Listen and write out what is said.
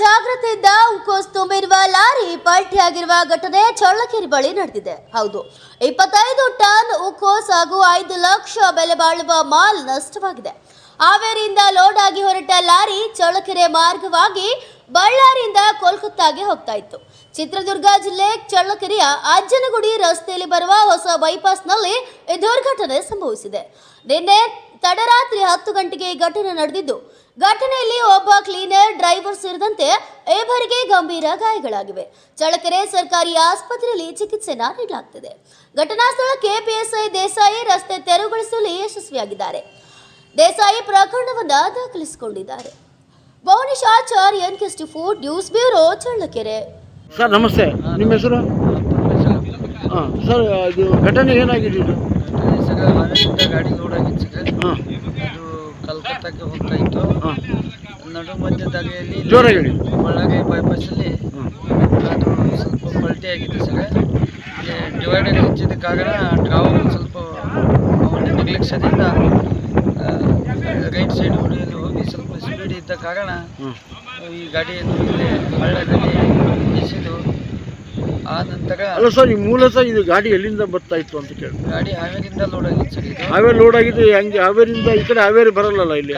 ಅಜಾಗ್ರತೆಯಿಂದ ಉಕೋಸ್ ತುಂಬಿರುವ ಲಾರಿ ಪಲ್ಟಿಯಾಗಿರುವ ಘಟನೆ ಚಳ್ಳಕೆರೆ ಬಳಿ ನಡೆದಿದೆ. ಹೌದು, ಇಪ್ಪತ್ತೈದು ಟನ್ ಉಕೋಸ್ ಹಾಗೂ ಐದು ಲಕ್ಷ ಬೆಲೆ ಬಾಳುವ ಮಾಲ್ ನಷ್ಟವಾಗಿದೆ. ಹಾವೇರಿಯಿಂದ ಲೋಡ್ ಆಗಿ ಹೊರಟ ಲಾರಿ ಚಳ್ಳಕೆರೆ ಮಾರ್ಗವಾಗಿ ಬಳ್ಳಾರಿಯಿಂದ ಕೋಲ್ಕತ್ತಾಗೆ ಹೋಗ್ತಾ ಇತ್ತು. ಚಿತ್ರದುರ್ಗ ಜಿಲ್ಲೆ ಚಳ್ಳಕೆರೆಯ ಅಜ್ಜನಗುಡಿ ರಸ್ತೆಯಲ್ಲಿ ಬರುವ ಹೊಸ ಬೈಪಾಸ್ನಲ್ಲಿ ದುರ್ಘಟನೆ ಸಂಭವಿಸಿದೆ. ನಿನ್ನೆ ತಡರಾತ್ರಿ ಹತ್ತು ಗಂಟೆಗೆ ಈ ಘಟನೆ ನಡೆದಿದ್ದು, ಘಟನೆಯಲ್ಲಿ ಒಬ್ಬ ಕ್ಲೀನರ್, ಡ್ರೈವರ್ ಸೇರಿದಂತೆ ಇಬ್ಬರಿಗೆ ಗಂಭೀರ ಗಾಯಗಳಾಗಿವೆ. ಚಳ್ಳಕೆರೆ ಸರ್ಕಾರಿ ಆಸ್ಪತ್ರೆಯಲ್ಲಿ ಚಿಕಿತ್ಸೆನ ನೀಡಲಾಗ್ತಿದೆ. ಘಟನಾ ಸ್ಥಳಕ್ಕೆ ಪಿಎಸ್ಐ ದೇಸಾಯಿ ರಸ್ತೆ ತೆರವುಗೊಳಿಸಲು ಯಶಸ್ವಿಯಾಗಿದ್ದಾರೆ. ದೇಸಾಯಿ ಪ್ರಕರಣವನ್ನ ದಾಖಲಿಸಿಕೊಂಡಿದ್ದಾರೆ. ಭುವನೇಶ್ ಆಚಾರ್ ಎನ್ ಕೆಸ್ಟಿ four news bureau Challakere. Sir ನಮಸ್ತೆ. ನಿಮ್ಮ ಹೆಸರು? ಹಾಂ ಸರ್ ಇದು ಘಟನೆ ಏನಾಗಿದೆ ಇದು? ಸರ್ ಗಾಡಿ ಲೋಡ್ ಆಗಿತ್ತು ಸರ್ ಹಾಂ. ಅದು ಕಲ್ಕತ್ತಾಕ್ಕೆ ಹೋಗ್ತಾ ಇತ್ತು ಹಾಂ. ನಡು ಮಧ್ಯ ದಾರಿಯಲ್ಲಿ ಇಲ್ಲಿ ಜೋರಾಗಿ ಹೇಳಿ ಬಳ್ಳಾರಿ ಬೈಪಾಸಲ್ಲಿ ಹಾಂ ಅದು ಸ್ವಲ್ಪ ಪಲ್ಟಿ ಆಗಿತ್ತು ಸರ್ ಇಲ್ಲಿ ಡಿವೈಡರ್ ಹೆಚ್ಚಿದ ಕಾರಣ ಡ್ರಾವರ್ ಸ್ವಲ್ಪ ಅವನ ಕಾರಣ ಈ ಗಾಡಿಯನ್ನು ಇಲ್ಲಿ ಹಳ್ಳದಲ್ಲಿ ಆ ನಂತರ ಅಲ್ಲ ಸರ್ ಈ ಮೂಲತಃ ಇದು ಗಾಡಿ ಎಲ್ಲಿಂದ ಬರ್ತಾ ಇತ್ತು ಅಂತ ಕೇಳಿ ಗಾಡಿ ಹಾವೇರಿಯಿಂದ ಲೋಡ್ ಆಗಿತ್ತು ಸರ್ ಇದು? ಹಾವೇರಿ ಲೋಡ್ ಆಗಿದೆ ಹಂಗೆ ಹಾವೇರಿಯಿಂದ ಈ ಕಡೆ ಹಾವೇರಿ ಬರಲ್ಲಲ್ಲ ಇಲ್ಲಿ?